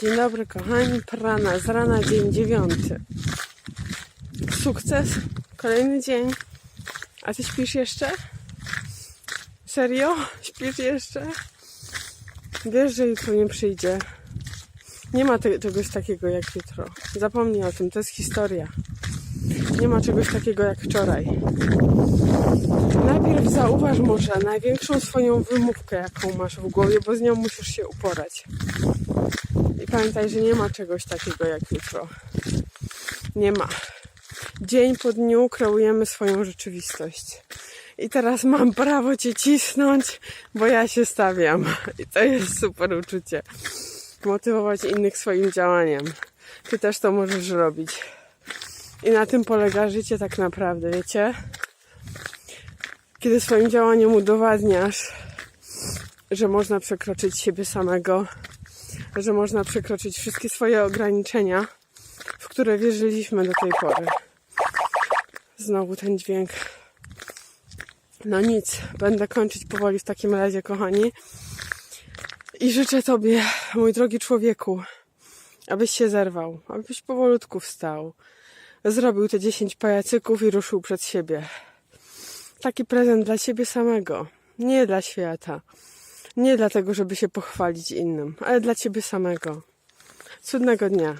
Dzień dobry kochani, prana z rana, dzień dziewiąty. Sukces, kolejny dzień. A ty śpisz jeszcze? Serio? Śpisz jeszcze? Wiesz, że jutro nie przyjdzie. Nie ma czegoś takiego jak jutro. Zapomnij o tym, to jest historia. Nie ma czegoś takiego jak wczoraj. Zauważ może największą swoją wymówkę, jaką masz w głowie, bo z nią musisz się uporać. I pamiętaj, że nie ma czegoś takiego jak jutro. Nie ma. Dzień po dniu kreujemy swoją rzeczywistość. I teraz mam prawo cię cisnąć, bo ja się stawiam. I to jest super uczucie. Motywować innych swoim działaniem. Ty też to możesz robić. I na tym polega życie tak naprawdę, wiecie? Kiedy swoim działaniem udowadniasz, że można przekroczyć siebie samego, że można przekroczyć wszystkie swoje ograniczenia, w które wierzyliśmy do tej pory. Znowu ten dźwięk. No nic, będę kończyć powoli w takim razie, kochani. I życzę Tobie, mój drogi człowieku, abyś się zerwał, abyś powolutku wstał, zrobił te 10 pajacyków i ruszył przed siebie. Taki prezent dla siebie samego, nie dla świata. Nie dlatego, żeby się pochwalić innym, ale dla ciebie samego. Cudnego dnia.